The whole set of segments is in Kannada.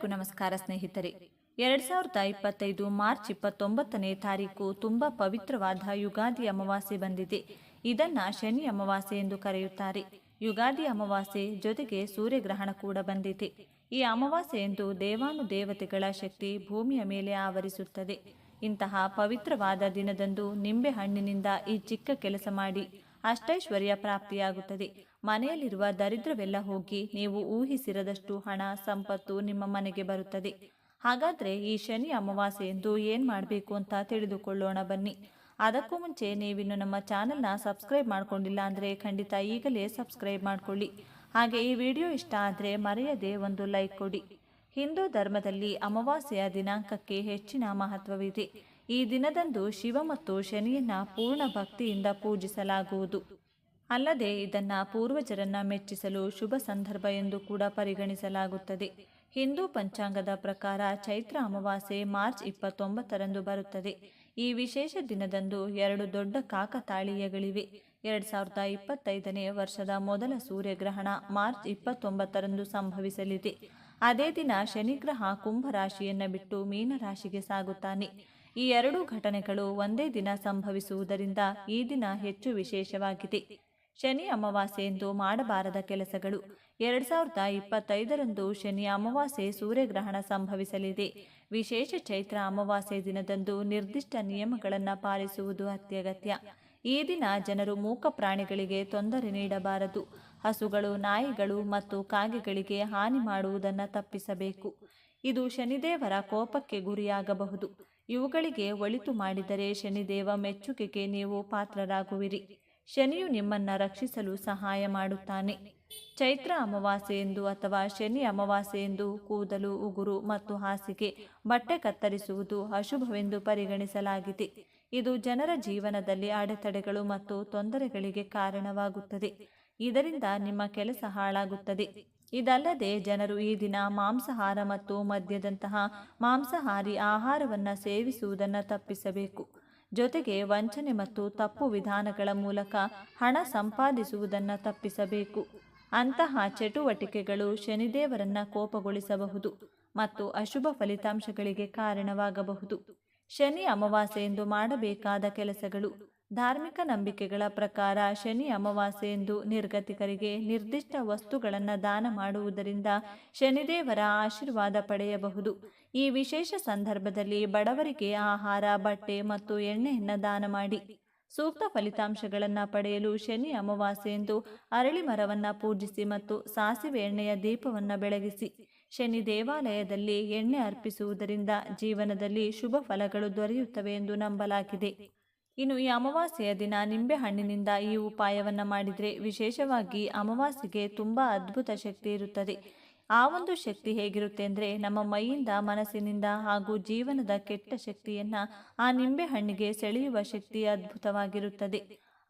ಎಲ್ಲರಿಗೂ ನಮಸ್ಕಾರ ಸ್ನೇಹಿತರೆ. ಎರಡ್ ಸಾವಿರದ ಇಪ್ಪತ್ತೈದು ಮಾರ್ಚ್ ಇಪ್ಪತ್ತೊಂಬತ್ತನೇ ತಾರೀಕು ತುಂಬಾ ಪವಿತ್ರವಾದ ಯುಗಾದಿ ಅಮಾವಾಸ್ಯೆ ಬಂದಿದೆ. ಇದನ್ನ ಶನಿ ಅಮಾವಾಸ್ಯೆ ಎಂದು ಕರೆಯುತ್ತಾರೆ. ಯುಗಾದಿ ಅಮಾವಾಸ್ಯೆ ಜೊತೆಗೆ ಸೂರ್ಯಗ್ರಹಣ ಕೂಡ ಬಂದಿದೆ. ಈ ಅಮಾವಾಸ್ಯೆಯಂದು ದೇವಾನು ದೇವತೆಗಳ ಶಕ್ತಿ ಭೂಮಿಯ ಮೇಲೆ ಆವರಿಸುತ್ತದೆ. ಇಂತಹ ಪವಿತ್ರವಾದ ದಿನದಂದು ನಿಂಬೆ ಹಣ್ಣಿನಿಂದ ಈ ಚಿಕ್ಕ ಕೆಲಸ ಮಾಡಿ ಅಷ್ಟೈಶ್ವರ್ಯ ಪ್ರಾಪ್ತಿಯಾಗುತ್ತದೆ. ಮನೆಯಲ್ಲಿರುವ ದರಿದ್ರವೆಲ್ಲ ಹೋಗಿ ನೀವು ಊಹಿಸಿರದಷ್ಟು ಹಣ, ಸಂಪತ್ತು ನಿಮ್ಮ ಮನೆಗೆ ಬರುತ್ತದೆ. ಹಾಗಾದ್ರೆ ಈ ಶನಿ ಅಮಾವಾಸ್ಯೆ ಎಂದು ಏನ್ ಮಾಡಬೇಕು ಅಂತ ತಿಳಿದುಕೊಳ್ಳೋಣ ಬನ್ನಿ. ಅದಕ್ಕೂ ಮುಂಚೆ ನೀವಿನ್ನು ನಮ್ಮ ಚಾನೆಲ್ನ ಸಬ್ಸ್ಕ್ರೈಬ್ ಮಾಡ್ಕೊಂಡಿಲ್ಲ ಅಂದರೆ ಖಂಡಿತ ಈಗಲೇ ಸಬ್ಸ್ಕ್ರೈಬ್ ಮಾಡ್ಕೊಳ್ಳಿ. ಹಾಗೆ ಈ ವಿಡಿಯೋ ಇಷ್ಟ ಆದರೆ ಮರೆಯದೆ ಒಂದು ಲೈಕ್ ಕೊಡಿ. ಹಿಂದೂ ಧರ್ಮದಲ್ಲಿ ಅಮಾವಾಸ್ಯೆಯ ದಿನಾಂಕಕ್ಕೆ ಹೆಚ್ಚಿನ ಮಹತ್ವವಿದೆ. ಈ ದಿನದಂದು ಶಿವ ಮತ್ತು ಶನಿಯನ್ನ ಪೂರ್ಣ ಭಕ್ತಿಯಿಂದ ಪೂಜಿಸಲಾಗುವುದು. ಅಲ್ಲದೆ ಇದನ್ನ ಪೂರ್ವಜರನ್ನ ಮೆಚ್ಚಿಸಲು ಶುಭ ಸಂದರ್ಭ ಎಂದು ಕೂಡ ಪರಿಗಣಿಸಲಾಗುತ್ತದೆ. ಹಿಂದೂ ಪಂಚಾಂಗದ ಪ್ರಕಾರ ಚೈತ್ರ ಅಮಾವಾಸ್ಯೆ ಮಾರ್ಚ್ ಇಪ್ಪತ್ತೊಂಬತ್ತರಂದು ಬರುತ್ತದೆ. ಈ ವಿಶೇಷ ದಿನದಂದು ಎರಡು ದೊಡ್ಡ ಕಾಕತಾಳೀಯಗಳಿವೆ. ಎರಡ್ ಸಾವಿರದ ಇಪ್ಪತ್ತೈದನೇ ವರ್ಷದ ಮೊದಲ ಸೂರ್ಯಗ್ರಹಣ ಮಾರ್ಚ್ ಇಪ್ಪತ್ತೊಂಬತ್ತರಂದು ಸಂಭವಿಸಲಿದೆ. ಅದೇ ದಿನ ಶನಿಗ್ರಹ ಕುಂಭರಾಶಿಯನ್ನ ಬಿಟ್ಟು ಮೀನರಾಶಿಗೆ ಸಾಗುತ್ತಾನೆ. ಈ ಎರಡೂ ಘಟನೆಗಳು ಒಂದೇ ದಿನ ಸಂಭವಿಸುವುದರಿಂದ ಈ ದಿನ ಹೆಚ್ಚು ವಿಶೇಷವಾಗಿದೆ. ಶನಿ ಅಮಾವಾಸ್ಯೆ ಎಂದು ಮಾಡಬಾರದ ಕೆಲಸಗಳು. ಎರಡ್ ಸಾವಿರದ ಇಪ್ಪತ್ತೈದರಂದು ಶನಿ ಅಮಾವಾಸ್ಯೆ ಸೂರ್ಯಗ್ರಹಣ ಸಂಭವಿಸಲಿದೆ. ವಿಶೇಷ ಚೈತ್ರ ಅಮಾವಾಸ್ಯೆ ದಿನದಂದು ನಿರ್ದಿಷ್ಟ ನಿಯಮಗಳನ್ನು ಪಾಲಿಸುವುದು ಅತ್ಯಗತ್ಯ. ಈ ದಿನ ಜನರು ಮೂಕ ಪ್ರಾಣಿಗಳಿಗೆ ತೊಂದರೆ ನೀಡಬಾರದು. ಹಸುಗಳು, ನಾಯಿಗಳು ಮತ್ತು ಕಾಗೆಗಳಿಗೆ ಹಾನಿ ಮಾಡುವುದನ್ನು ತಪ್ಪಿಸಬೇಕು. ಇದು ಶನಿದೇವರ ಕೋಪಕ್ಕೆ ಗುರಿಯಾಗಬಹುದು. ಇವುಗಳಿಗೆ ಒಳಿತು ಮಾಡಿದರೆ ಶನಿದೇವ ಮೆಚ್ಚುಗೆಗೆ ನೀವು ಪಾತ್ರರಾಗುವಿರಿ. ಶನಿಯು ನಿಮ್ಮನ್ನ ರಕ್ಷಿಸಲು ಸಹಾಯ ಮಾಡುತ್ತಾನೆ. ಚೈತ್ರ ಅಮಾವಾಸ್ಯೆ ಎಂದು ಅಥವಾ ಶನಿ ಅಮಾವಾಸ್ಯೆ ಎಂದು ಕೂದಲು, ಉಗುರು ಮತ್ತು ಹಾಸಿಗೆ, ಬಟ್ಟೆ ಕತ್ತರಿಸುವುದು ಅಶುಭವೆಂದು ಪರಿಗಣಿಸಲಾಗಿದೆ. ಇದು ಜನರ ಜೀವನದಲ್ಲಿ ಅಡೆತಡೆಗಳು ಮತ್ತು ತೊಂದರೆಗಳಿಗೆ ಕಾರಣವಾಗುತ್ತದೆ. ಇದರಿಂದ ನಿಮ್ಮ ಕೆಲಸ ಹಾಳಾಗುತ್ತದೆ. ಇದಲ್ಲದೆ ಜನರು ಈ ದಿನ ಮಾಂಸಾಹಾರ ಮತ್ತು ಮದ್ಯದಂತಹ ಮಾಂಸಾಹಾರಿ ಆಹಾರವನ್ನು ಸೇವಿಸುವುದನ್ನು ತಪ್ಪಿಸಬೇಕು. ಜೊತೆಗೆ ವಂಚನೆ ಮತ್ತು ತಪ್ಪು ವಿಧಾನಗಳ ಮೂಲಕ ಹಣ ಸಂಪಾದಿಸುವುದನ್ನು ತಪ್ಪಿಸಬೇಕು. ಅಂತಹ ಚಟುವಟಿಕೆಗಳು ಶನಿದೇವರನ್ನ ಕೋಪಗೊಳಿಸಬಹುದು ಮತ್ತು ಅಶುಭ ಫಲಿತಾಂಶಗಳಿಗೆ ಕಾರಣವಾಗಬಹುದು. ಶನಿ ಅಮಾವಾಸ್ಯೆ ಎಂದು ಮಾಡಬೇಕಾದ ಕೆಲಸಗಳು ಧಾರ್ಮಿಕ ನಂಬಿಕೆಗಳ ಪ್ರಕಾರ ಶನಿ ಅಮಾವಾಸ್ಯೆ ಎಂದು ನಿರ್ಗತಿಕರಿಗೆ ನಿರ್ದಿಷ್ಟ ವಸ್ತುಗಳನ್ನು ದಾನ ಮಾಡುವುದರಿಂದ ಶನಿದೇವರ ಆಶೀರ್ವಾದ ಪಡೆಯಬಹುದು. ಈ ವಿಶೇಷ ಸಂದರ್ಭದಲ್ಲಿ ಬಡವರಿಗೆ ಆಹಾರ, ಬಟ್ಟೆ ಮತ್ತು ಎಣ್ಣೆಯನ್ನು ದಾನ ಮಾಡಿ. ಸೂಕ್ತ ಫಲಿತಾಂಶಗಳನ್ನು ಪಡೆಯಲು ಶನಿ ಅಮಾವಾಸ್ಯೆ ಎಂದು ಅರಳಿ ಮರವನ್ನು ಪೂಜಿಸಿ ಮತ್ತು ಸಾಸಿವೆ ಎಣ್ಣೆಯ ದೀಪವನ್ನು ಬೆಳಗಿಸಿ. ಶನಿ ದೇವಾಲಯದಲ್ಲಿ ಎಣ್ಣೆ ಅರ್ಪಿಸುವುದರಿಂದ ಜೀವನದಲ್ಲಿ ಶುಭ ಫಲಗಳು ದೊರೆಯುತ್ತವೆ ಎಂದು ನಂಬಲಾಗಿದೆ. ಇನ್ನು ಈ ಅಮಾವಾಸ್ಯೆಯ ದಿನ ನಿಂಬೆ ಹಣ್ಣಿನಿಂದ ಈ ಉಪಾಯವನ್ನು ಮಾಡಿದರೆ ವಿಶೇಷವಾಗಿ ಅಮಾವಾಸ್ಯೆಗೆ ತುಂಬ ಅದ್ಭುತ ಶಕ್ತಿ ಇರುತ್ತದೆ. ಆ ಒಂದು ಶಕ್ತಿ ಹೇಗಿರುತ್ತೆ ಅಂದರೆ ನಮ್ಮ ಮೈಯಿಂದ, ಮನಸ್ಸಿನಿಂದ ಹಾಗೂ ಜೀವನದ ಕೆಟ್ಟ ಶಕ್ತಿಯನ್ನು ಆ ನಿಂಬೆ ಹಣ್ಣಿಗೆ ಸೆಳೆಯುವ ಶಕ್ತಿ ಅದ್ಭುತವಾಗಿರುತ್ತದೆ.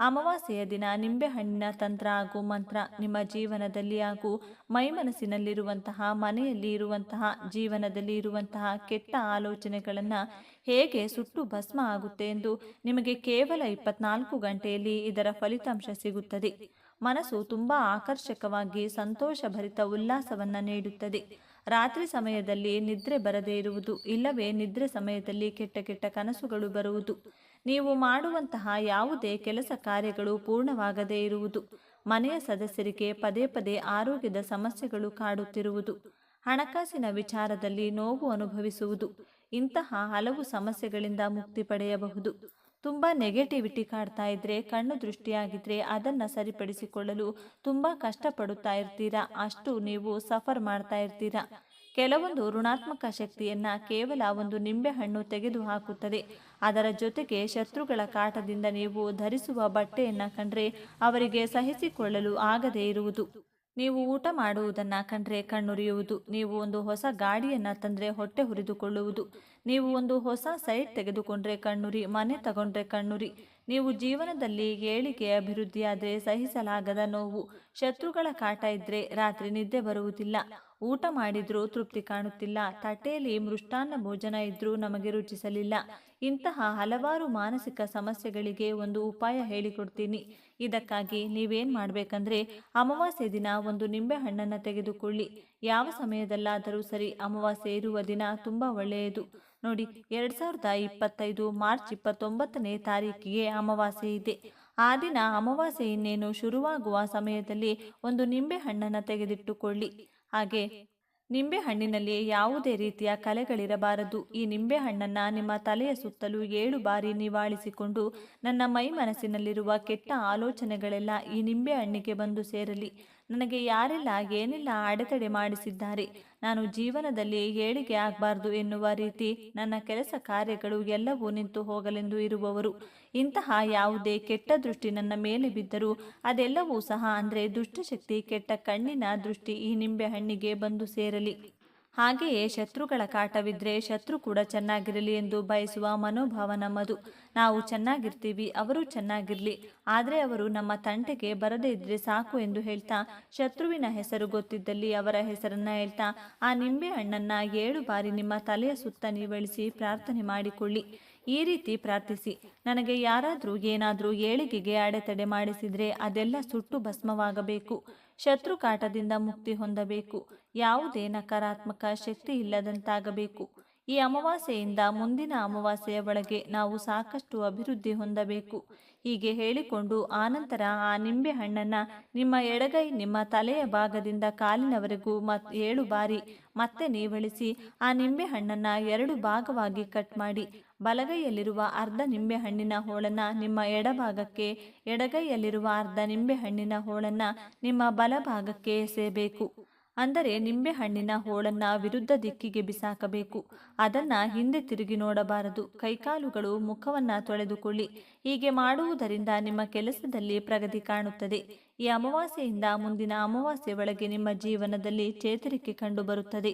ಅಮಾವಾಸ್ಯೆಯ ದಿನ ನಿಂಬೆಹಣ್ಣಿನ ತಂತ್ರ ಹಾಗೂ ಮಂತ್ರ ನಿಮ್ಮ ಜೀವನದಲ್ಲಿ ಹಾಗೂ ಮೈಮನಸ್ಸಿನಲ್ಲಿರುವಂತಹ, ಮನೆಯಲ್ಲಿ ಇರುವಂತಹ, ಜೀವನದಲ್ಲಿ ಇರುವಂತಹ ಕೆಟ್ಟ ಆಲೋಚನೆಗಳನ್ನು ಹೇಗೆ ಸುಟ್ಟು ಭಸ್ಮ ಆಗುತ್ತೆ ಎಂದು ನಿಮಗೆ ಕೇವಲ ಇಪ್ಪತ್ನಾಲ್ಕು ಗಂಟೆಯಲ್ಲಿ ಇದರ ಫಲಿತಾಂಶ ಸಿಗುತ್ತದೆ. ಮನಸ್ಸು ತುಂಬ ಆಕರ್ಷಕವಾಗಿ ಸಂತೋಷಭರಿತ ಉಲ್ಲಾಸವನ್ನು ನೀಡುತ್ತದೆ. ರಾತ್ರಿ ಸಮಯದಲ್ಲಿ ನಿದ್ರೆ ಬರದೇ ಇರುವುದು, ಇಲ್ಲವೇ ನಿದ್ರೆ ಸಮಯದಲ್ಲಿ ಕೆಟ್ಟ ಕೆಟ್ಟ ಕನಸುಗಳು ಬರುವುದು. ನೀವು ಮಾಡುವಂತಹ ಯಾವುದೇ ಕೆಲಸ ಕಾರ್ಯಗಳು ಪೂರ್ಣವಾಗದೇ ಇರುವುದು. ಮನೆಯ ಸದಸ್ಯರಿಗೆ ಪದೇ ಪದೇ ಆರೋಗ್ಯದ ಸಮಸ್ಯೆಗಳು ಕಾಡುತ್ತಿರುವುದು. ಹಣಕಾಸಿನ ವಿಚಾರದಲ್ಲಿ ನೋವು ಅನುಭವಿಸುವುದು. ಇಂತಹ ಹಲವು ಸಮಸ್ಯೆಗಳಿಂದ ಮುಕ್ತಿ ಪಡೆಯಬಹುದು. ತುಂಬ ನೆಗೆಟಿವಿಟಿ ಕಾಡ್ತಾ ಇದ್ರೆ, ಕಣ್ಣು ದೃಷ್ಟಿಯಾಗಿದ್ರೆ ಅದನ್ನು ಸರಿಪಡಿಸಿಕೊಳ್ಳಲು ತುಂಬ ಕಷ್ಟಪಡುತ್ತಾ ಇರ್ತೀರಾ? ಅಷ್ಟು ನೀವು ಸಫರ್ ಮಾಡ್ತಾ ಇರ್ತೀರಾ? ಕೆಲವೊಂದು ಋಣಾತ್ಮಕ ಶಕ್ತಿಯನ್ನ ಕೇವಲ ಒಂದು ನಿಂಬೆಹಣ್ಣು ತೆಗೆದು ಹಾಕುತ್ತದೆ ಅದರ ಜೊತೆಗೆ ಶತ್ರುಗಳ ಕಾಟದಿಂದ ನೀವು ಧರಿಸುವ ಬಟ್ಟೆಯನ್ನ ಕಂಡ್ರೆ ಅವರಿಗೆ ಸಹಿಸಿಕೊಳ್ಳಲು ಆಗದೇ ಇರುವುದು. ನೀವು ಊಟ ಮಾಡುವುದನ್ನು ಕಂಡ್ರೆ ಕಣ್ಣುರಿಯುವುದು. ನೀವು ಒಂದು ಹೊಸ ಗಾಡಿಯನ್ನು ತಂದರೆ ಹೊಟ್ಟೆ ಹುರಿದುಕೊಳ್ಳುವುದು. ನೀವು ಒಂದು ಹೊಸ ಸೈಟ್ ತೆಗೆದುಕೊಂಡ್ರೆ ಕಣ್ಣುರಿ, ಮನೆ ತಗೊಂಡ್ರೆ ಕಣ್ಣುರಿ. ನೀವು ಜೀವನದಲ್ಲಿ ಏಳಿಗೆ ಅಭಿವೃದ್ಧಿಯಾದರೆ ಸಹಿಸಲಾಗದ ನೋವು. ಶತ್ರುಗಳ ಕಾಟ ಇದ್ದರೆ ರಾತ್ರಿ ನಿದ್ದೆ ಬರುವುದಿಲ್ಲ. ಊಟ ಮಾಡಿದ್ರೂ ತೃಪ್ತಿ ಕಾಣುತ್ತಿಲ್ಲ. ತಟ್ಟೆಯಲ್ಲಿ ಮೃಷ್ಟಾನ್ನ ಭೋಜನ ಇದ್ರೂ ನಮಗೆ ರುಚಿಸಲಿಲ್ಲ. ಇಂತಹ ಹಲವಾರು ಮಾನಸಿಕ ಸಮಸ್ಯೆಗಳಿಗೆ ಒಂದು ಉಪಾಯ ಹೇಳಿಕೊಡ್ತೀನಿ. ಇದಕ್ಕಾಗಿ ನೀವೇನು ಮಾಡಬೇಕಂದ್ರೆ, ಅಮಾವಾಸ್ಯೆ ದಿನ ಒಂದು ನಿಂಬೆ ಹಣ್ಣನ್ನು ತೆಗೆದುಕೊಳ್ಳಿ. ಯಾವ ಸಮಯದಲ್ಲಾದರೂ ಸರಿ ಅಮಾವಾಸ್ಯೆ ಇರುವ ದಿನ ತುಂಬ ಒಳ್ಳೆಯದು. ನೋಡಿ, ಎರಡು ಸಾವಿರದ ಇಪ್ಪತ್ತೈದು ಮಾರ್ಚ್ ಇಪ್ಪತ್ತೊಂಬತ್ತನೇ ತಾರೀಕಿಗೆ ಅಮಾವಾಸ್ಯೆ ಇದೆ. ಆ ದಿನ ಅಮಾವಾಸ್ಯೆ ಇನ್ನೇನು ಶುರುವಾಗುವ ಸಮಯದಲ್ಲಿ ಒಂದು ನಿಂಬೆ ಹಣ್ಣನ್ನು ತೆಗೆದಿಟ್ಟುಕೊಳ್ಳಿ. ಹಾಗೆ ನಿಂಬೆ ಹಣ್ಣಿನಲ್ಲಿ ಯಾವುದೇ ರೀತಿಯ ಕಲೆಗಳಿರಬಾರದು. ಈ ನಿಂಬೆ ಹಣ್ಣನ್ನು ನಿಮ್ಮ ತಲೆಯ ಸುತ್ತಲೂ ಏಳು ಬಾರಿ ನಿವಾಳಿಸಿಕೊಂಡು ನನ್ನ ಮೈ ಮನಸ್ಸಿನಲ್ಲಿರುವ ಕೆಟ್ಟ ಆಲೋಚನೆಗಳೆಲ್ಲ ಈ ನಿಂಬೆ ಹಣ್ಣಿಗೆ ಬಂದು ಸೇರಲಿ. ನನಗೆ ಯಾರೆಲ್ಲ, ಏನೆಲ್ಲ ಅಡೆತಡೆ ಮಾಡಿಸಿದ್ದಾರೆ. ನಾನು ಜೀವನದಲ್ಲಿ ಏಳಿಗೆ ಆಗಬಾರ್ದು ಎನ್ನುವ ರೀತಿ ನನ್ನ ಕೆಲಸ ಕಾರ್ಯಗಳು ಎಲ್ಲವೂ ನಿಂತು ಹೋಗಲೆಂದು ಇರುವವರು. ಇಂತಹ ಯಾವುದೇ ಕೆಟ್ಟ ದೃಷ್ಟಿ ನನ್ನ ಮೇಲೆ ಬಿದ್ದರೂ ಅದೆಲ್ಲವೂ ಸಹ ಅಂದರೆ ದುಷ್ಟಶಕ್ತಿ ಕೆಟ್ಟ ಕಣ್ಣಿನ ದೃಷ್ಟಿ ಈ ನಿಂಬೆ ಹಣ್ಣಿಗೆ ಬಂದು ಸೇರಲಿ. ಹಾಗೆಯೇ ಶತ್ರುಗಳ ಕಾಟವಿದ್ರೆ ಶತ್ರು ಕೂಡ ಚೆನ್ನಾಗಿರಲಿ ಎಂದು ಬಯಸುವ ಮನೋಭಾವ ನಮ್ಮದು. ನಾವು ಚೆನ್ನಾಗಿರ್ತೀವಿ, ಅವರು ಚೆನ್ನಾಗಿರಲಿ. ಆದರೆ ಅವರು ನಮ್ಮ ತಂಟೆಗೆ ಬರದೇ ಇದ್ರೆ ಸಾಕು ಎಂದು ಹೇಳ್ತಾ, ಶತ್ರುವಿನ ಹೆಸರು ಗೊತ್ತಿದ್ದಲ್ಲಿ ಅವರ ಹೆಸರನ್ನ ಹೇಳ್ತಾ, ಆ ನಿಂಬೆ ಹಣ್ಣನ್ನ ಏಳು ಬಾರಿ ನಿಮ್ಮ ತಲೆಯ ಸುತ್ತ ನೀವಳಿಸಿ ಪ್ರಾರ್ಥನೆ ಮಾಡಿಕೊಳ್ಳಿ. ಈ ರೀತಿ ಪ್ರಾರ್ಥಿಸಿ. ನನಗೆ ಯಾರಾದರೂ ಏನಾದರೂ ಏಳಿಗೆಗೆ ಅಡೆತಡೆ ಮಾಡಿಸಿದರೆ ಅದೆಲ್ಲ ಸುಟ್ಟು ಭಸ್ಮವಾಗಬೇಕು. ಶತ್ರು ಕಾಟದಿಂದ ಮುಕ್ತಿ ಹೊಂದಬೇಕು. ಯಾವುದೇ ನಕಾರಾತ್ಮಕ ಶಕ್ತಿ ಇಲ್ಲದಂತಾಗಬೇಕು. ಈ ಅಮಾವಾಸ್ಯೆಯಿಂದ ಮುಂದಿನ ಅಮಾವಾಸ್ಯೆಯ ಒಳಗೆ ನಾವು ಸಾಕಷ್ಟು ಅಭಿವೃದ್ಧಿ ಹೊಂದಬೇಕು. ಹೀಗೆ ಹೇಳಿಕೊಂಡು ಆನಂತರ ಆ ನಿಂಬೆ ಹಣ್ಣನ್ನು ನಿಮ್ಮ ಎಡಗೈ, ನಿಮ್ಮ ತಲೆಯ ಭಾಗದಿಂದ ಕಾಲಿನವರೆಗೂ ಮತ್ ಏಳು ಬಾರಿ ಮತ್ತೆ ನೀವಳಿಸಿ ಆ ನಿಂಬೆ ಹಣ್ಣನ್ನು ಎರಡು ಭಾಗವಾಗಿ ಕಟ್ ಮಾಡಿ, ಬಲಗೈಯಲ್ಲಿರುವ ಅರ್ಧ ನಿಂಬೆ ಹಣ್ಣಿನ ಹೋಳನ್ನು ನಿಮ್ಮ ಎಡಭಾಗಕ್ಕೆ, ಎಡಗೈಯಲ್ಲಿರುವ ಅರ್ಧ ನಿಂಬೆ ಹಣ್ಣಿನ ಹೋಳನ್ನು ನಿಮ್ಮ ಬಲಭಾಗಕ್ಕೆ ಎಸೆಯಬೇಕು. ಅಂದರೆ ನಿಂಬೆ ಹಣ್ಣಿನ ಹೋಳನ್ನ ವಿರುದ್ಧ ದಿಕ್ಕಿಗೆ ಬಿಸಾಕಬೇಕು. ಅದನ್ನ ಹಿಂದೆ ತಿರುಗಿ ನೋಡಬಾರದು. ಕೈಕಾಲುಗಳು ಮುಖವನ್ನ ತೊಳೆದುಕೊಳ್ಳಿ. ಹೀಗೆ ಮಾಡುವುದರಿಂದ ನಿಮ್ಮ ಕೆಲಸದಲ್ಲಿ ಪ್ರಗತಿ ಕಾಣುತ್ತದೆ. ಈ ಅಮಾವಾಸ್ಯೆಯಿಂದ ಮುಂದಿನ ಅಮಾವಾಸ್ಯೆ ಒಳಗೆ ನಿಮ್ಮ ಜೀವನದಲ್ಲಿ ಚೇತರಿಕೆ ಕಂಡುಬರುತ್ತದೆ.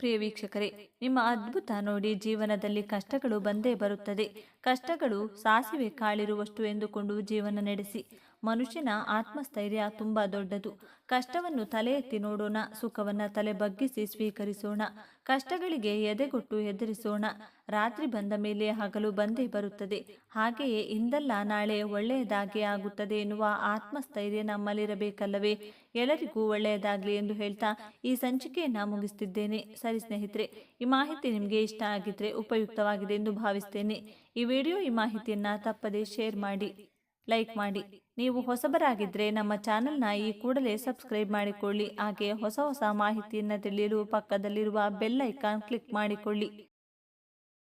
ಪ್ರಿಯ ವೀಕ್ಷಕರೇ, ನಿಮ್ಮ ಅದ್ಭುತ ನೋಡಿ ಜೀವನದಲ್ಲಿ ಕಷ್ಟಗಳು ಬಂದೇ ಬರುತ್ತದೆ. ಕಷ್ಟಗಳು ಸಾಸಿವೆ ಕಾಳಿರುವಷ್ಟು ಎಂದುಕೊಂಡು ಜೀವನ ನಡೆಸಿ. ಮನುಷ್ಯನ ಆತ್ಮಸ್ಥೈರ್ಯ ತುಂಬ ದೊಡ್ಡದು. ಕಷ್ಟವನ್ನು ತಲೆ ಎತ್ತಿ ನೋಡೋಣ, ಸುಖವನ್ನು ತಲೆ ಬಗ್ಗಿಸಿ ಸ್ವೀಕರಿಸೋಣ, ಕಷ್ಟಗಳಿಗೆ ಎದೆಗೊಟ್ಟು ಎದುರಿಸೋಣ. ರಾತ್ರಿ ಬಂದ ಮೇಲೆ ಹಗಲು ಬಂದೇ ಬರುತ್ತದೆ. ಹಾಗೆಯೇ ಇಂದಲ್ಲ ನಾಳೆ ಒಳ್ಳೆಯದಾಗಿ ಆಗುತ್ತದೆ ಎನ್ನುವ ಆತ್ಮಸ್ಥೈರ್ಯ ನಮ್ಮಲ್ಲಿರಬೇಕಲ್ಲವೇ? ಎಲ್ಲರಿಗೂ ಒಳ್ಳೆಯದಾಗಲಿ ಎಂದು ಹೇಳ್ತಾ ಈ ಸಂಚಿಕೆಯನ್ನು ಮುಗಿಸ್ತಿದ್ದೇನೆ. ಸರಿ ಸ್ನೇಹಿತರೆ, ಈ ಮಾಹಿತಿ ನಿಮಗೆ ಇಷ್ಟ ಆಗಿದ್ರೆ ಉಪಯುಕ್ತವಾಗಿದೆ ಎಂದು ಭಾವಿಸ್ತೇನೆ. ಈ ವಿಡಿಯೋ ಈ ಮಾಹಿತಿಯನ್ನು ತಪ್ಪದೇ ಶೇರ್ ಮಾಡಿ. ಲೈಕ್ ಮಾಡಿ. ನೀವು ಹೊಸಬರಾಗಿದ್ದರೆ ನಮ್ಮ ಚಾನಲ್ನ ಈ ಕೂಡಲೇ ಸಬ್ಸ್ಕ್ರೈಬ್ ಮಾಡಿಕೊಳ್ಳಿ. ಹಾಗೆ ಹೊಸ ಹೊಸ ಮಾಹಿತಿಯನ್ನು ತಿಳಿಯಲು ಪಕ್ಕದಲ್ಲಿರುವ ಬೆಲ್ ಐಕಾನ್ ಕ್ಲಿಕ್ ಮಾಡಿಕೊಳ್ಳಿ.